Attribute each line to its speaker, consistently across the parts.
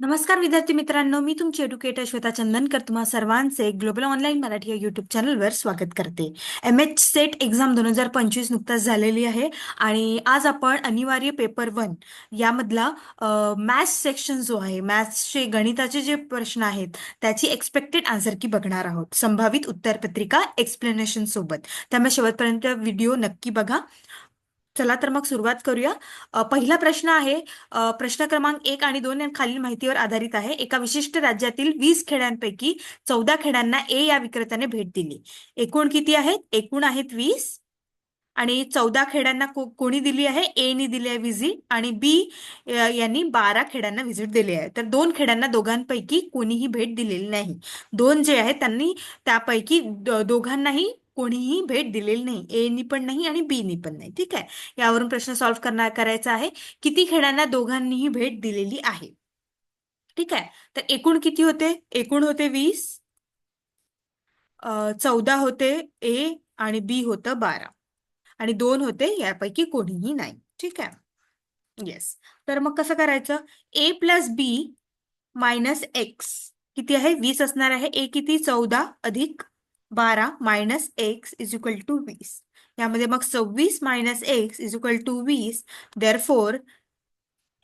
Speaker 1: नमस्कार विद्यार्थी मित्रांनो मी तुमची एड्युकेटर श्वेता चंदनकर तुम्हा सर्वांचे ग्लोबल ऑनलाईन मराठी या युट्यूब चॅनलवर स्वागत करते. एम एच सेट एक्झाम दोन हजार पंचवीस नुकताच झालेली आहे आणि आज आपण अनिवार्य पेपर वन यामधला मॅथ्स सेक्शन जो आहे मॅथ्सचे गणिताचे जे प्रश्न आहेत त्याची एक्सपेक्टेड आन्सर की बघणार आहोत. संभावित उत्तरपत्रिका एक्सप्लेनेशन सोबत. त्यामुळे शेवटपर्यंत व्हिडिओ नक्की बघा. चला तर मग सुरुवात करूया. पहिला प्रश्न आहे प्रश्न क्रमांक एक आणि दोन खालील माहितीवर आधारित आहे. एका विशिष्ट राज्यातील वीस खेड्यांपैकी चौदा खेड्यांना ए या विक्रेत्याने भेट दिली. एकूण किती आहेत? एकूण आहेत वीस. आणि चौदा खेड्यांना को, कोणी दिली आहे? ए नी दिली आहे व्हिजिट आणि बी यांनी बारा खेड्यांना व्हिजिट दिली आहे. तर दोन खेड्यांना दोघांपैकी कोणीही भेट दिलेली नाही. दोन जे आहेत त्यांनी त्यापैकी दोघांनाही कोणीही भेट दिलेली नाही. ए नी पण नाही आणि बी नी पण नाही. ठीक आहे? यावरून प्रश्न सॉल्व्ह करणार करायचा आहे. किती खेळांना दोघांनीही भेट दिलेली आहे? ठीक आहे? तर एकूण किती होते? एकूण होते वीस. चौदा होते ए आणि बी होतं बारा. आणि दोन होते यापैकी कोणीही नाही. ठीक आहे? येस तर मग कसं करायचं? A plus B minus X किती आहे? वीस असणार आहे. ए किती? चौदा अधिक बारा minus X is equal to वीस. यामध्ये मग सव्वीस minus X is equal to वीस. There four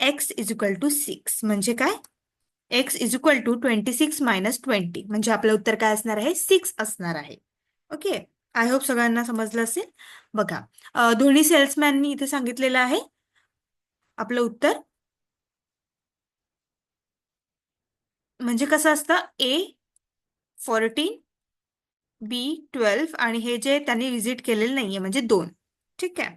Speaker 1: X is equal to six म्हणजे काय? X is equal to twenty six minus twenty म्हणजे आपलं उत्तर काय असणार आहे? सिक्स असणार आहे. ओके आय होप सगळ्यांना समजलं असेल. बघा दोन्ही सेल्समॅननी इथे सांगितलेलं आहे. आपलं उत्तर? म्हणजे कसं असतं? ए फोर्टीन बी ट्वेल्व आणि हे जे त्यांनी व्हिजिट केलेलं नाहीये म्हणजे दोन. ठीक आहे?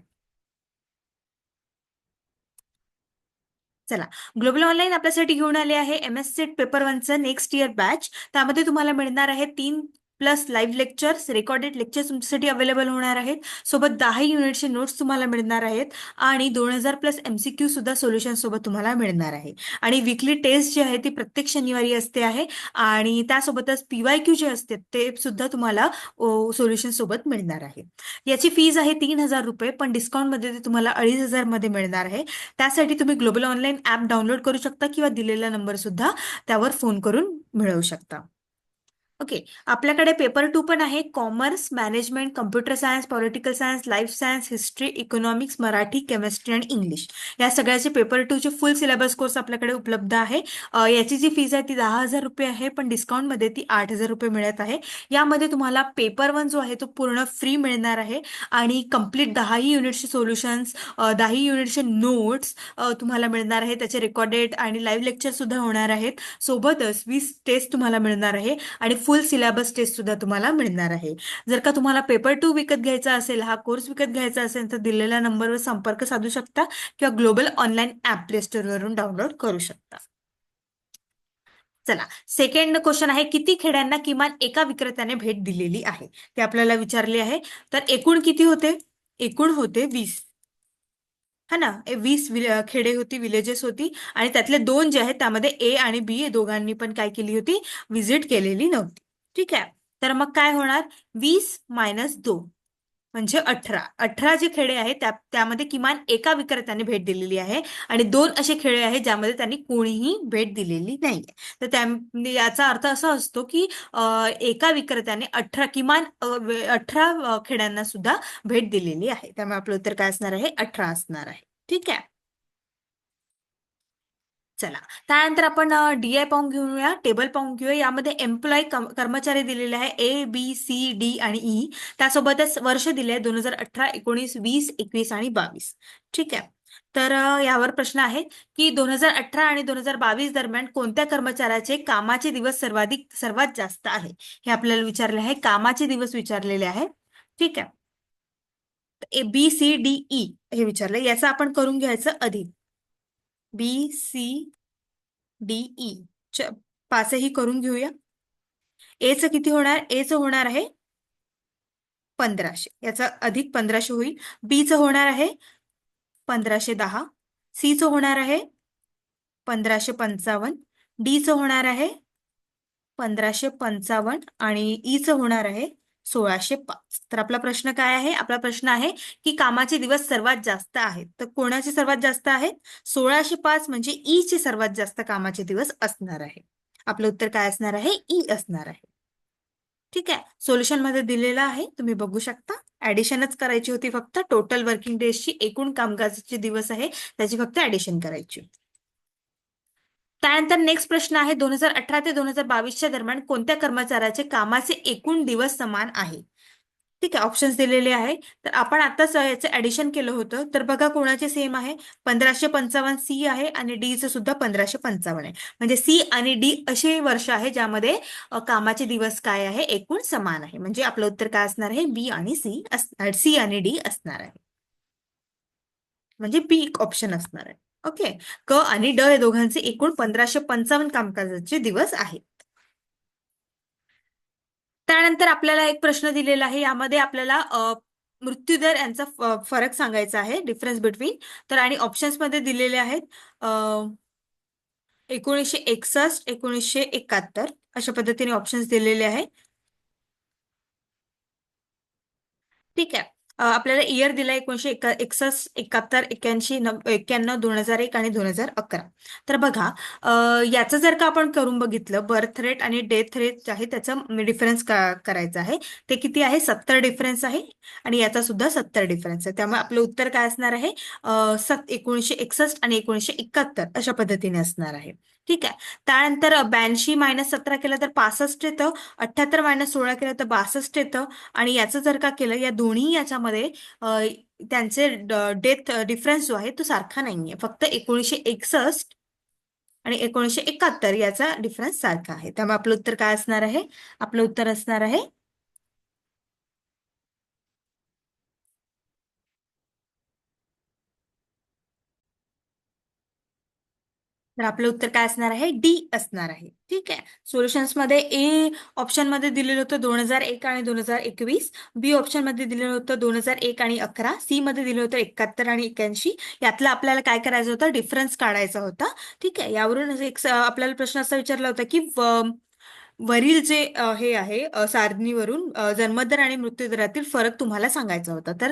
Speaker 1: चला. ग्लोबल ऑनलाईन आपल्यासाठी घेऊन आले आहे एम एस सेट पेपर वनचं नेक्स्ट इयर बॅच त्यामध्ये तुम्हाला मिळणार आहे तीन plus live lectures recorded lectures तुमच्यासाठी अवेलेबल होणार आहेत. सोबत दहा युनिटचे नोट्स तुम्हाला मिळणार आहेत आणि दोन हजार प्लस एमसीक्यू सुद्धा सोल्युशन सोबत तुम्हाला मिळणार आहे. आणि विकली टेस्ट जी आहे ती प्रत्येक शनिवारी असते आहे आणि त्यासोबतच पीवाय क्यू जे असते ते सुद्धा तुम्हाला सोल्युशन सोबत मिळणार आहे. याची फीज आहे तीन हजार रुपये पण डिस्काउंटमध्ये ते तुम्हाला अडीच हजारमध्ये मिळणार आहे. त्यासाठी तुम्ही ग्लोबल ऑनलाईन ॲप डाउनलोड करू शकता किंवा दिलेला नंबर सुद्धा त्यावर फोन करून मिळवू शकता. ओके आपल्याकडे पेपर टू पण आहे. Commerce management computer science political science life science history economics Marathi chemistry आणि इंग्लिश या सगळ्याचे पेपर टूचे फुल सिलेबस कोर्स आपल्याकडे उपलब्ध आहे. याची जी फीज आहे ती दहा हजार रुपये आहे पण डिस्काउंटमध्ये ती आठ हजार रुपये मिळत आहे. यामध्ये तुम्हाला पेपर वन जो आहे तो पूर्ण फ्री मिळणार आहे. आणि कंप्लीट दहाही युनिटचे सोल्युशन्स दहाही युनिटचे नोट्स तुम्हाला मिळणार आहे. त्याचे रेकॉर्डेड आणि लाईव्ह लेक्चर सुद्धा होणार आहेत. सोबतच वीस टेस्ट तुम्हाला मिळणार आहे. आणि फुल सिलेबस टेस्ट सुद्धा तुम्हाला मिळणार आहे. जर का तुम्हाला पेपर टू विकत घ्यायचा असेल हा कोर्स विकत घ्यायचा असेल तर दिलेल्या नंबरवर संपर्क साधू शकता किंवा ग्लोबल ऑनलाईन ऍप प्ले स्टोरवरून डाउनलोड करू शकता. चला सेकंड क्वेश्चन आहे किती खेड्यांना किमान एका विक्रेत्याने भेट दिलेली आहे? ते आपल्याला विचारले आहे. तर एकूण किती होते? एकूण होते वीस. हा ना? वीस खेडे होती विलेजेस होती आणि त्यातले दोन जे आहेत त्यामध्ये ए आणि बी दोघांनी पण काय केली होती? व्हिजिट केलेली नव्हती. ठीक आहे. तर मग काय होणार? वीस मायनस दोन म्हणजे अठरा. अठरा जे खेडे आहेत त्या त्यामध्ये किमान एका विक्रेत्याने भेट दिलेली आहे आणि दोन असे खेडे आहेत ज्यामध्ये त्यांनी कोणीही भेट दिलेली नाही तर त्या याचा अर्थ असा असतो की एका विक्रेत्याने अठरा किमान अठरा खेड्यांना सुद्धा भेट दिलेली आहे. त्यामुळे आपलं उत्तर काय असणार आहे? अठरा असणार आहे. ठीक आहे. चला. त्यानंतर आपण डीआय पाहून घेऊया टेबल पाहून घेऊया. यामध्ये एम्प्लॉय कर्मचारी दिलेले आहे ए बी सी डी आणि ई त्यासोबतच वर्ष दिले आहे दोन हजार अठरा एकोणीस वीस एकवीस आणि बावीस. ठीक आहे? तर यावर प्रश्न आहे की दोन हजार अठरा आणि दोन हजार बावीस दरम्यान कोणत्या कर्मचाऱ्याचे कामाचे दिवस सर्वाधिक सर्वात जास्त आहे? हे आपल्याला विचारले आहे कामाचे दिवस विचारलेले आहे. ठीक आहे? A B C D E हे विचारले. याचं आपण करून घ्यायचं अधिक. बी सी डी ई पाचही करून घेऊया. एचं किती होणार? एचं होणार आहे पंधराशे. याचा अधिक पंधराशे होईल. बीचं होणार आहे पंधराशे दहा. सीचं होणार आहे पंधराशे पंचावन्न. डीचं होणार आहे पंधराशे पंचावन्न आणि e ईचं होणार आहे सोळाशे पाच. तर आपला प्रश्न काय आहे? आपला प्रश्न आहे की कामाचे दिवस सर्वात जास्त आहेत. तर कोणाचे सर्वात जास्त आहेत? सोळाशे पाच म्हणजे ई चे सर्वात जास्त कामाचे दिवस असणार आहे. आपलं उत्तर काय असणार आहे? ई असणार आहे. ठीक आहे? सोल्युशनमध्ये दिलेलं आहे. तुम्ही बघू शकता. ऍडिशनच करायची होती फक्त. टोटल वर्किंग डेजची एकूण कामकाजाचे दिवस आहे. त्याची फक्त ऍडिशन करायची होती. त्यानंतर नेक्स्ट प्रश्न आहे दोन हजार अठरा ते दोन हजार बावीसच्या दरम्यान कोणत्या कर्मचाऱ्याचे कामाचे एकूण दिवस समान आहे? ठीक आहे ऑप्शन्स दिलेले आहे तर आपण आताच याचं ऍडिशन केलं होतं. तर बघा कोणाचे सेम आहे? पंधराशे पंचावन्न सी आहे आणि डीचं सुद्धा पंधराशे पंचावन्न आहे. म्हणजे सी आणि डी असे वर्ष आहे ज्यामध्ये कामाचे दिवस काय आहे? एकूण समान आहे. म्हणजे आपलं उत्तर काय असणार आहे? बी आणि सी सी आणि डी असणार आहे. म्हणजे बी ऑप्शन असणार आहे. ओके. क आणि ड या दोघांचे एकूण पंधराशे पंचावन्न कामकाजाचे दिवस आहेत. त्यानंतर आपल्याला एक प्रश्न दिलेला आहे. यामध्ये आपल्याला मृत्यूदर यांचा फरक सांगायचा आहे डिफरन्स बिटवीन तर आणि ऑप्शन्समध्ये दिलेले आहेत एकोणीसशे एकसष्ट एकोणीसशे एकाहत्तर अशा पद्धतीने ऑप्शन्स दिलेले आहेत. ठीक आहे. आपल्याला इयर दिला एकोणीशे एका एकसष्ट एकाहत्तर एक्याऐंशी एक्क्याण्णव दोन हजार एक आणि दोन हजार अकरा. तर बघा याचं जर का आपण करून बघितलं बर्थ रेट आणि डेथ रेट आहे त्याचा म्हणजे डिफरन्स करायचा आहे ते किती आहे? सत्तर डिफरन्स आहे आणि याचा सुद्धा सत्तर डिफरन्स आहे. त्यामुळे आपलं उत्तर काय असणार आहे? सत एकोणीशे एकसष्ट आणि एकोणीशे एकाहत्तर अशा पद्धतीने असणार आहे. ठीक आहे. त्यानंतर ब्याऐंशी मायनस सतरा केलं तर पासष्ट येतं. अठ्याहत्तर मायनस सोळा केलं तर बासष्ट येतं. आणि याचं जर का केलं या दोन्ही याच्यामध्ये त्यांचे डेथ डिफरन्स जो आहे तो सारखा नाहीये. फक्त एकोणीसशे एकसष्ट आणि एकोणीसशे एकाहत्तर याचा डिफरन्स सारखा आहे. त्यामुळे आपलं उत्तर काय असणार आहे? आपलं उत्तर असणार आहे तर आपलं उत्तर काय असणार आहे? डी असणार आहे. ठीक आहे? सोल्युशन्समध्ये ए ऑप्शनमध्ये दिलेलं होतं दोन हजार एक आणि दोन हजार एकवीस. बी ऑप्शनमध्ये दिलेलं होतं दोन हजार एक आणि अकरा. सी मध्ये दिलं होतं एकाहत्तर आणि एक्याऐंशी यातलं आपल्याला काय करायचं होतं? डिफरन्स काढायचा होता. ठीक आहे? यावरून एक आपल्याला प्रश्न असा विचारला होता की वरील जे हे आहे सारणीवरून जन्मदर आणि मृत्यूदरातील फरक तुम्हाला सांगायचा होता. तर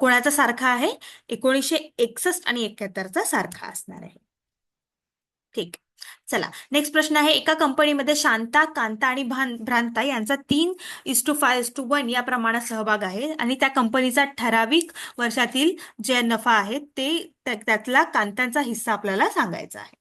Speaker 1: कोणाचा सारखा आहे? एकोणीसशे एकसष्ट आणि एकाहत्तरचा सारखा असणार आहे. ठीक. चला नेक्स्ट प्रश्न आहे. एका कंपनीमध्ये शांता कांता आणि भ्रांता यांचा तीन is to five is to one या प्रमाणात सहभाग आहे. आणि त्या कंपनीचा ठराविक वर्षातील जे नफा आहे ते त्या- त्यातला कांतांचा हिस्सा आपल्याला सांगायचा आहे.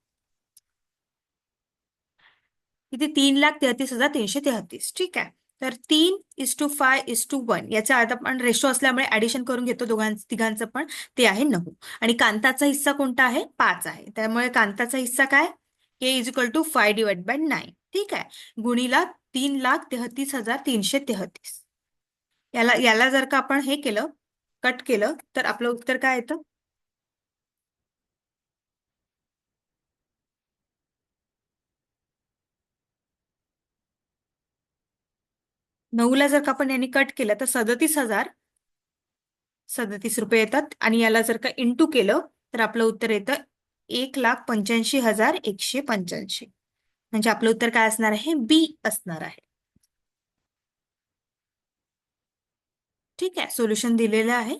Speaker 1: किती? तीन लाख तेहतीस हजार तीनशे तेहतीस. ठीक आहे. तर तीन is to five is to one याचा आता आपण रेशो असल्यामुळे ऍडिशन करून घेतो दोघां तिघांचं पण. ते आहे नऊ. आणि कांताचा हिस्सा कोणता आहे? पाच आहे. त्यामुळे कांताचा हिस्सा काय? K is equal to five divide by nine ठीक आहे. गुणीला तीन लाख तेहतीस हजार तीनशे तेहतीस. याला याला जर का आपण हे केलं कट केलं तर आपलं उत्तर काय येतं? नऊला जर का आपण यांनी कट केलं तर सदतीस हजार सदतीस रुपये येतात. आणि याला जर का इंटू केलं तर आपलं उत्तर येतं एक लाख पंच्याऐंशी हजार एकशे पंच्याऐंशी. म्हणजे आपलं उत्तर काय असणार आहे? बी असणार आहे. ठीक आहे सोल्युशन दिलेलं आहे.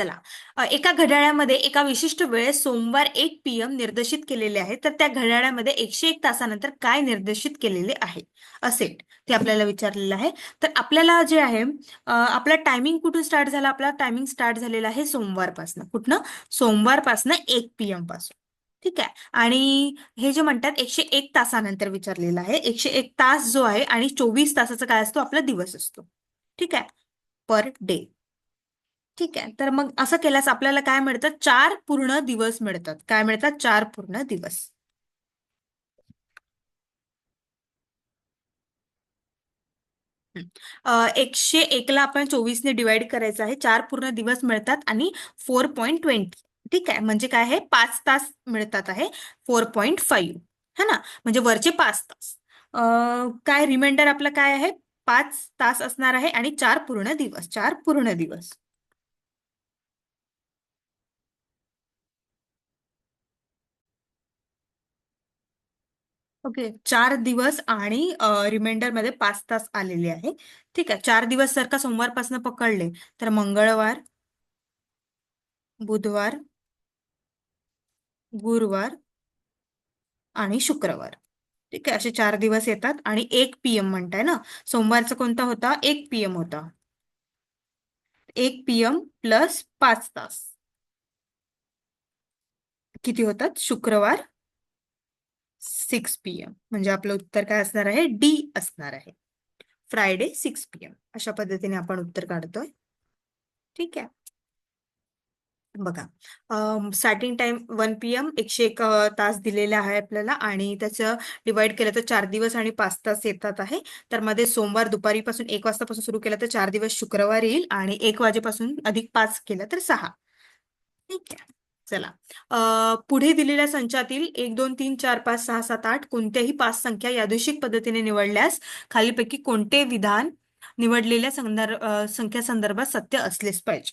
Speaker 1: चला. एका घड्याळामध्ये एका विशिष्ट वेळेस सोमवार एक पी एम निर्देशित केलेले आहे. तर त्या घड्याळामध्ये एकशे एक तासानंतर काय निर्देशित केलेले आहे? असेल ते आपल्याला विचारलेलं आहे. तर आपल्याला जे आहे आपला टायमिंग कुठून स्टार्ट झाला? आपला टायमिंग स्टार्ट झालेला आहे सोमवारपासनं. कुठनं? सोमवारपासनं एक पी एमपासून. ठीक आहे? आणि हे जे म्हणतात एकशे एक तासानंतर विचारलेलं आहे. एकशे एक तास जो आहे आणि चोवीस तासाचा काय असतो? आपला दिवस असतो. ठीक आहे? पर डे ठीक आहे. तर मग असं केल्यास आपल्याला काय मिळतं? चार पूर्ण दिवस मिळतात. काय मिळतात? चार पूर्ण दिवस. एकशे एकला आपण चोवीसने डिवाइड करायचं आहे. चार पूर्ण दिवस मिळतात आणि फोर पॉईंट ट्वेंटी ठीक आहे. म्हणजे काय आहे? पाच तास मिळतात आहे. फोर पॉईंट फाईव्ह है ना? म्हणजे वरचे पाच तास. काय रिमाइंडर आपलं काय आहे? पाच तास असणार आहे आणि चार पूर्ण दिवस. चार पूर्ण दिवस. ओके. चार दिवस आणि रिमाइंडरमध्ये पाच तास आलेले आहे. ठीक आहे. चार दिवस जर का सोमवारपासून पकडले तर मंगळवार बुधवार गुरुवार आणि शुक्रवार. ठीक आहे. असे चार दिवस येतात आणि एक पीएम म्हणताय ना? सोमवारचा कोणता होता? एक पीएम होता. एक पीएम प्लस पाच तास. किती होतात? शुक्रवार सिक्स पीएम म्हणजे आपलं उत्तर काय असणार आहे? डी असणार आहे. फ्रायडे सिक्स पीएम अशा पद्धतीने आपण उत्तर काढतोय. ठीक आहे. बघा. Starting time one P M एकशे एक तास दिलेला आहे आपल्याला आणि त्याचं डिवाइड केलं तर चार दिवस आणि पाच तास येतात आहे. तर मध्ये सोमवार दुपारीपासून एक वाजतापासून सुरू केलं तर चार दिवस शुक्रवार येईल आणि एक वाजेपासून अधिक पाच केलं तर सहा. ठीक आहे. चला. पुढे दिलेल्या संचातील एक दोन तीन चार पाच सहा सात आठ कोणत्याही पाच संख्या यादृशिक पद्धतीने निवडल्यास खालीपैकी कोणते विधान निवडलेल्या संदर्भ संख्या संदर्भात सत्य असलेच पाहिजे.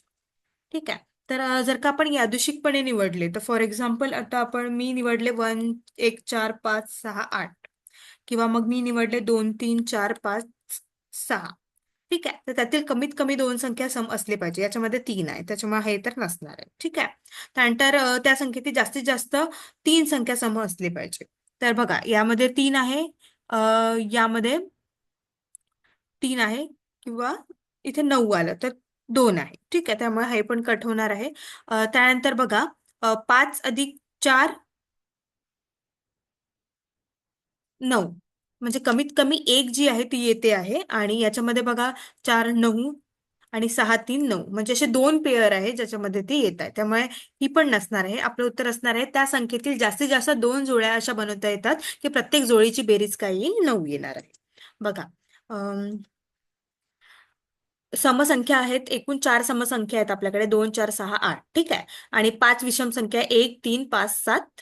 Speaker 1: ठीक आहे. तर जर का आपण यादृशिकपणे निवडले तर फॉर एक्झाम्पल आता आपण मी निवडले वन एक चार पाच सहा आठ. किंवा मग मी निवडले दोन तीन चार पाच सहा. ठीक आहे. तर त्यातील कमीत कमी दोन संख्या सम असले पाहिजे. याच्यामध्ये तीन आहे. त्याच्यामुळे हे तर नसणार आहे. ठीक आहे. त्यानंतर त्या संख्येतील जास्तीत जास्त तीन संख्या सम असली पाहिजे. तर बघा यामध्ये तीन आहे यामध्ये तीन आहे किंवा इथे नऊ आलं तर दोन आहे. ठीक आहे. त्यामुळे हे पण कट होणार आहे. त्यानंतर बघा पाच अधिक चार नऊ. म्हणजे कमीत कमी एक जी आहे ती येते आहे आणि याच्यामध्ये बघा चार नऊ आणि सहा तीन नऊ. म्हणजे असे दोन पेअर आहे ज्याच्यामध्ये ती येत आहे. त्यामुळे ही पण नसणार आहे. आपलं उत्तर असणार आहे. त्या संख्येतील जास्तीत जास्त दोन जोड्या अशा बनवता येतात की प्रत्येक जोडीची बेरीज काय येईल नऊ येणार आहे. बघा समसंख्या आहेत. एकूण चार समसंख्या आहेत आपल्याकडे. दोन चार सहा आठ. ठीक आहे? आणि पाच विषम संख्या एक तीन पाच सात.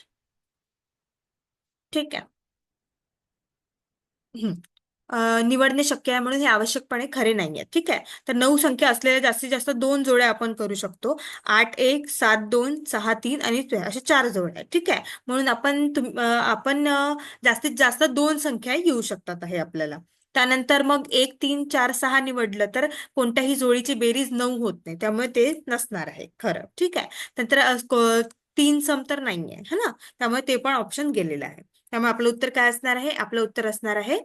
Speaker 1: ठीक आहे? निवडणे शक्य आहे म्हणून हे आवश्यकपणे खरे नाहीये ठीक आहे? तर नऊ संख्या असलेल्या जास्तीत जास्त दोन जोड्या आपण करू शकतो. आठ एक सात दोन सहा तीन आणि असे चार जोड्या आहेत. ठीक आहे? म्हणून आपण आपण जास्तीत जास्त दोन संख्या येऊ शकतात आहे आपल्याला. त्यानंतर मग एक तीन चार सहा निवडलं तर कोणत्याही जोडीची बेरीज नऊ होत नाही. त्यामुळे ते नसणार आहे. खरं. ठीक आहे? नंतर तीन सम तर नाहीये. है ना? त्यामुळे ते पण ऑप्शन गेलेलं आहे. त्यामुळे आपलं उत्तर काय असणार आहे? आपलं उत्तर असणार आहे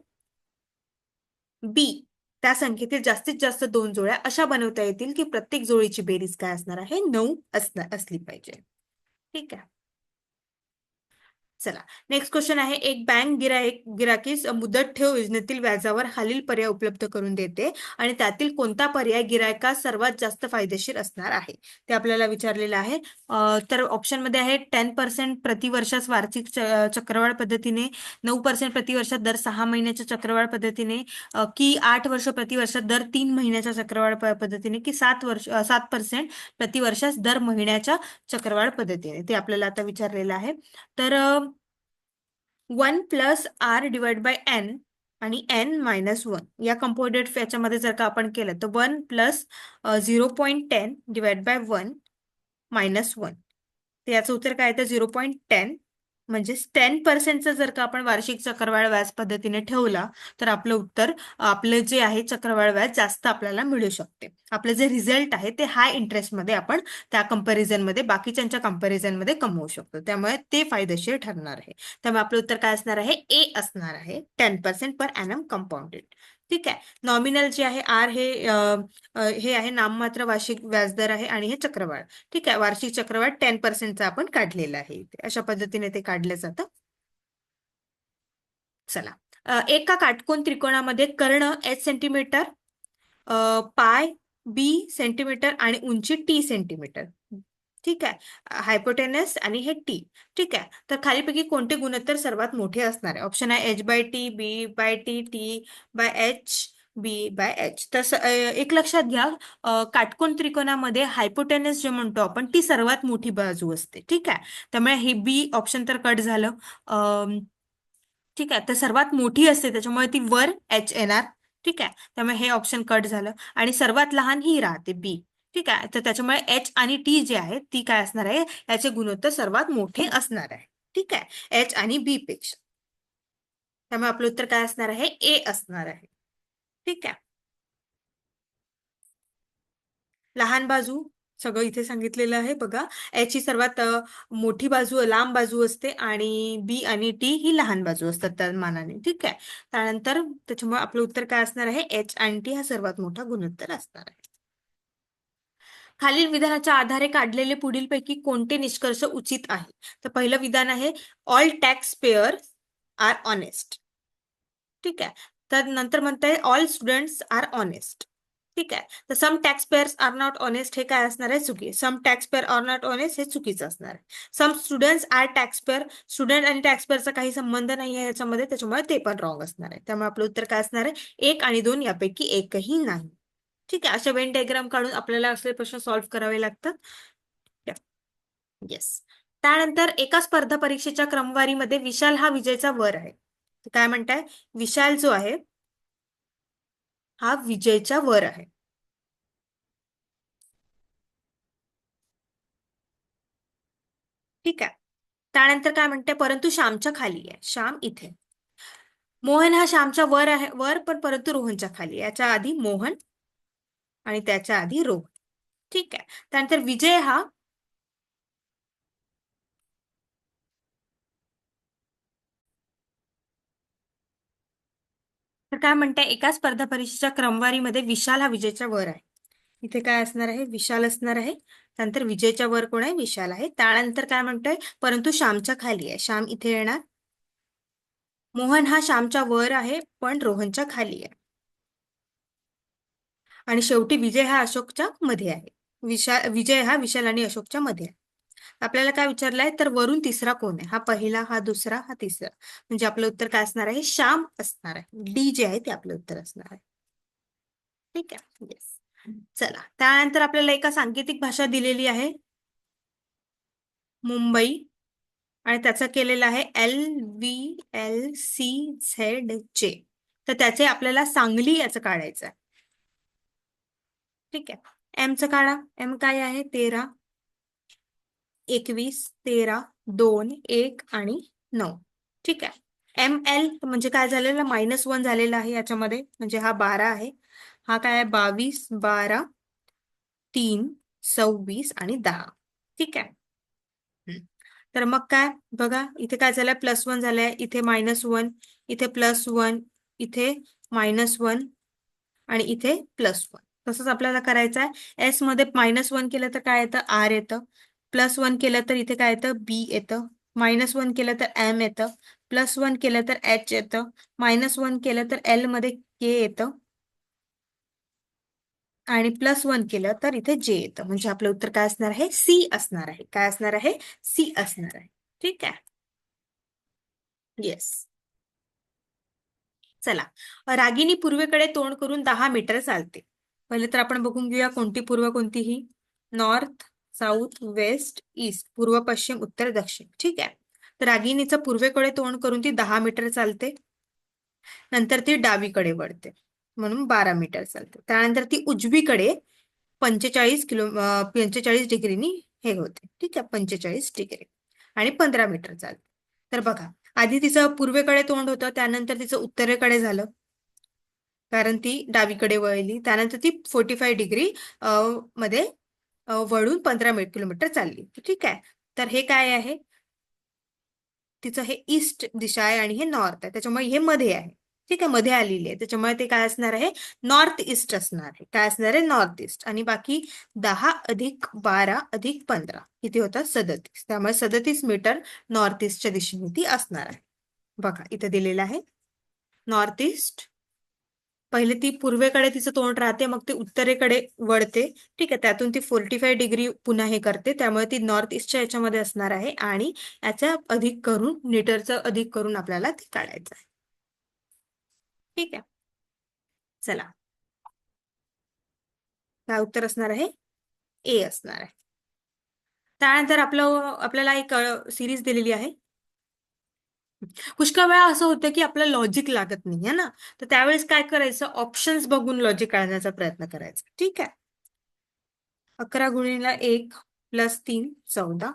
Speaker 1: बी त्या संख्येतील जास्तीत जास्त दोन जोड्या अशा बनवता येतील की प्रत्येक जोडीची बेरीज काय असणार आहे? नऊ असणार असली पाहिजे. ठीक आहे. चला. नेक्स्ट क्वेश्चन आहे एक बँक गिराईक गिराकीस मुदत ठेव योजनेतील व्याजावर खालील पर्याय उपलब्ध करून देते आणि त्यातील कोणता पर्याय गिरायकास सर्वात जास्त फायदेशीर असणार आहे? ते आपल्याला विचारलेलं आहे. तर ऑप्शनमध्ये आहे टेन पर्सेंट प्रतिवर्षास वार्षिक च- चक्रवाढ पद्धतीने नऊ पर्सेंट प्रतिवर्षात दर सहा महिन्याच्या चक्रवाढ पद्धतीने की आठ वर्ष प्रतिवर्षात दर तीन महिन्याच्या चक्रवाढ पद्धतीने की सात वर्ष सात पर्सेंट प्रतिवर्षास दर महिन्याच्या चक्रवाढ पद्धतीने. ते आपल्याला आता विचारलेलं आहे. तर one plus R divide by N आणि एन मायनस वन. या कंपाऊंडेड याच्यामध्ये जर का आपण केलं तर one plus zero point ten divide by one minus one. तर याचं उत्तर काय तर झिरो पॉईंट टेन म्हणजे टेन पर्सेंटचं जर का आपण वार्षिक चक्रवाढ व्याज पद्धतीने ठेवला तर आपलं उत्तर आपलं जे आहे चक्रवाढ व्याज जास्त आपल्याला मिळू शकते. आपलं जे रिझल्ट आहे ते हाय इंटरेस्टमध्ये आपण त्या कंपॅरिझनमध्ये बाकीच्यांच्या कंपॅरिझनमध्ये कमवू शकतो. त्यामुळे ते फायदेशीर ठरणार आहे. त्यामुळे आपलं उत्तर काय असणार आहे? ए असणार आहे. Ten percent per annum compounded ठीक आहे. नॉमिनल जे आहे आर हे हे आहे नाममात्र वार्षिक व्याजदर आहे आणि हे चक्रवाढ. ठीक आहे वार्षिक चक्रवाढ टेन पर्सेंटचा आपण काढलेला आहे अशा पद्धतीने ते काढलं जातं. चला. एका काटकोन त्रिकोणामध्ये कर्ण एच सेंटीमीटर पाय बी सेंटीमीटर आणि उंची टी सेंटीमीटर ठीक आहे. हायपोटेनस आणि हे टी ठीक आहे. तर खालीपैकी कोणते गुणोत्तर सर्वात मोठे असणार आहे? ऑप्शन आहे H by T B by T T by H B by H तर एक लक्षात घ्या काटकोण काटकोन त्रिकोणामध्ये हायपोटेनस जे म्हणतो आपण ती सर्वात मोठी बाजू असते. ठीक आहे? त्यामुळे हे बी ऑप्शन तर कट झालं. ठीक आहे. तर सर्वात मोठी असते त्याच्यामुळे ती वर एच येणार. ठीक आहे? त्यामुळे हे ऑप्शन कट झालं. आणि सर्वात लहान ही राहते बी ठीक आहे? तर त्याच्यामुळे एच आणि टी जे आहे ती काय असणार आहे? याचे गुणोत्तर सर्वात मोठे असणार आहे. ठीक आहे? एच आणि बी पेक्षा. त्यामुळे आपलं उत्तर काय असणार आहे? ए असणार आहे. ठीक आहे? लहान बाजू सगळं इथे सांगितलेलं आहे बघा. याची सर्वात मोठी बाजू लांब बाजू असते आणि बी आणि टी ही लहान बाजू असतात त्या मानाने. ठीक आहे? त्यानंतर त्याच्यामुळे आपलं उत्तर काय असणार आहे? एच आणि टी हा सर्वात मोठा गुणोत्तर असणार आहे. खालील विधानाच्या आधारे काढलेले पुढीलपैकी कोणते निष्कर्ष उचित आहे? तर पहिलं विधान आहे all tax payer are honest ठीक आहे. तर नंतर म्हणताय ऑल स्टुडंट्स आर ऑनेस्ट ठीक आहे. तर some taxpayers are not honest हे काय असणार आहे? चुकी. Some taxpayer are not honest हे चुकीचं असणार आहे. Some students are taxpayer student आणि टॅक्स पेअरचा काही संबंध नाही आहे याच्यामध्ये त्याच्यामुळे ते पण रॉंग असणार आहे. त्यामुळे आपलं उत्तर काय असणार आहे? एक आणि दोन यापैकी एकही नाही. ठीक आहे अशा वेन डायग्राम काढून आपल्याला असले प्रश्न सॉल्व्ह करावे लागतात. येस त्यानंतर एका स्पर्धा परीक्षेच्या क्रमवारीमध्ये विशाल हा विजयचा वर आहे. काय म्हणताय? विशाल जो आहे हा विजयच्या वर आहे. ठीक आहे. त्यानंतर काय म्हणते परंतु श्यामच्या खाली आहे. श्याम इथे. मोहन हा श्यामच्या वर आहे वर पण परंतु रोहनच्या खाली आहे. याच्या आधी मोहन आणि त्याच्या आधी रोग. ठीक आहे. त्यानंतर विजय हा तर काय म्हणताय? एका स्पर्धा परीक्षेच्या क्रमवारीमध्ये विशाल हा विजयच्या वर आहे. इथे काय असणार आहे? विशाल असणार आहे. त्यानंतर विजयच्या वर कोण आहे? विशाल आहे. त्यानंतर काय म्हणतोय? परंतु श्यामच्या खाली आहे. श्याम इथे येणार. मोहन हा श्यामच्या वर आहे पण रोहनच्या खाली आहे. आणि शेवटी विजय हा अशोकच्या मध्ये आहे. विशाल विजय हा विशाल आणि अशोकच्या मध्ये आहे. आपल्याला काय विचारलंय? तर वरून तिसरा कोण आहे? हा पहिला हा दुसरा हा तिसरा. म्हणजे आपलं उत्तर काय असणार आहे? श्याम असणार आहे. डी जे आहे ते आपलं उत्तर असणार आहे. ठीक आहे. येस चला. त्यानंतर आपल्याला एका सांकेतिक भाषा दिलेली आहे. मुंबई. आणि त्याचा केलेला आहे L V L C Z J तर त्याचे आपल्याला सांगली याचं काढायचं आहे. ठीक आहे. एमचं काढा. एम काय आहे? तेरा. एकवीस तेरा दोन एक आणि नऊ. ठीक आहे. एम एल म्हणजे काय झालेलं? मायनस वन झालेला आहे याच्यामध्ये. म्हणजे हा बारा आहे. हा काय आहे? बावीस बारा तीन सव्वीस आणि दहा. ठीक आहे. तर मग काय? बघा इथे काय झालंय? प्लस वन झालंय. इथे मायनस वन इथे प्लस वन इथे मायनस वन आणि इथे प्लस वन तसंच आपल्याला करायचं आहे. एसमध्ये मायनस वन केलं तर काय येतं? आर येतं. प्लस वन केलं तर इथे काय येतं? बी येतं. मायनस वन केलं तर एम येतं. प्लस वन केलं तर एच येतं. मायनस वन केलं तर एलमध्ये के येतं. आणि प्लस वन केलं तर इथे जे येतं. म्हणजे आपलं उत्तर काय असणार आहे? सी असणार आहे. काय असणार आहे? सी असणार आहे. ठीक आहे? येस चला. रागिनी पूर्वेकडे तोंड करून दहा मीटर चालते. पहिले तर आपण बघून घेऊया कोणती पूर्व कोणतीही. नॉर्थ साऊथ वेस्ट ईस्ट पूर्व पश्चिम उत्तर दक्षिण. ठीक आहे? तर रागिनीचं पूर्वेकडे तोंड करून ती दहा मीटर चालते. नंतर ती डावीकडे वळते. म्हणून बारा मीटर चालते. त्यानंतर ती उजवीकडे पंचेचाळीस किलो पंचेचाळीस डिग्रीनी हे होते. ठीक आहे? पंचेचाळीस डिग्री. आणि पंधरा मीटर चालते. तर बघा आधी तिचं पूर्वेकडे तोंड होतं त्यानंतर तिचं उत्तरेकडे झालं. कारण ती डावीकडे वळली त्यानंतर ती फोर्टी फाय डिग्री मध्ये वळून पंधरा किलोमीटर चालली. ठीक आहे. तर हे काय आहे? तिचं हे ईस्ट दिशा आहे आणि हे नॉर्थ आहे. त्याच्यामुळे हे मध्ये आहे. ठीक आहे मध्ये आलेली आहे. त्याच्यामुळे ते काय असणार आहे? नॉर्थ ईस्ट असणार आहे. काय असणार आहे? नॉर्थ ईस्ट आणि बाकी दहा अधिक बारा अधिक पंधरा. किती होतात सदतीस. त्यामुळे सदतीस मीटर नॉर्थ ईस्टच्या दिशेने ती असणार आहे. बघा इथं दिलेलं आहे. नॉर्थ ईस्ट पहिले ती पूर्वेकडे तिचं तोंड राहते मग ती उत्तरेकडे वळते. ठीक आहे त्यातून ती फोर्टी फाय डिग्री पुन्हा हे करते. त्यामुळे ती नॉर्थ ईस्टच्या याच्यामध्ये असणार आहे आणि याच्या अधिक करून मीटरचं अधिक करून आपल्याला ते काढायचं आहे. ठीक आहे. चला. काय उत्तर असणार आहे? ए असणार आहे. त्यानंतर आपलं आपल्याला एक सिरीज दिलेली आहे. पुष्कळ वेळा असं होतं की आपलं लॉजिक लागत नाही आहे ना? तर त्यावेळेस काय करायचं? ऑप्शन्स बघून लॉजिक काढण्याचा प्रयत्न करायचा. ठीक आहे? अकरा गुणीला एक प्लस तीन चौदा.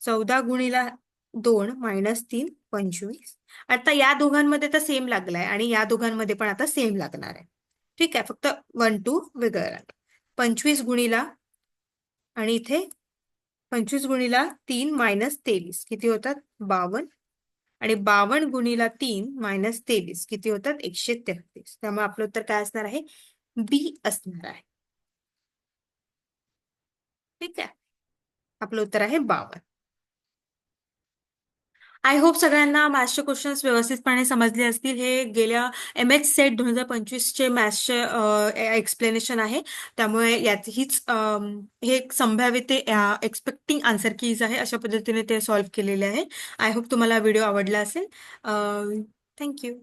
Speaker 1: चौदा गुणीला दोन मायनस तीन पंचवीस. आता या दोघांमध्ये तर सेम लागलाय आणि या दोघांमध्ये पण आता सेम लागणार आहे. ठीक आहे? फक्त वन टू वेगळं लागलं पंचवीस गुणीला आणि इथे पंचवीस गुणीला तीन मायनस तेवीस. किती होतात? बावन्न. आणि बावन्न गुणीला तीन मायनस तेवीस किती होतात? एकशे तेहतीस. त्यामुळे आपलं उत्तर काय असणार आहे? बी असणार आहे. ठीक आहे. आपलं उत्तर आहे बावन्न. आय होप सगळ्यांना मॅथ्सचे क्वेश्चन्स व्यवस्थितपणे समजले असतील. हे गेल्या एम एच सेट दोन हजार पंचवीसचे मॅथ्सचे एक्सप्लेनेशन आहे. त्यामुळे यात हीच हे एक संभाव्य ते एक्सपेक्टिंग आन्सर कीज आहे अशा पद्धतीने ते सॉल्व्ह केलेले आहे. आय होप तुम्हाला व्हिडिओ आवडला असेल. थँक्यू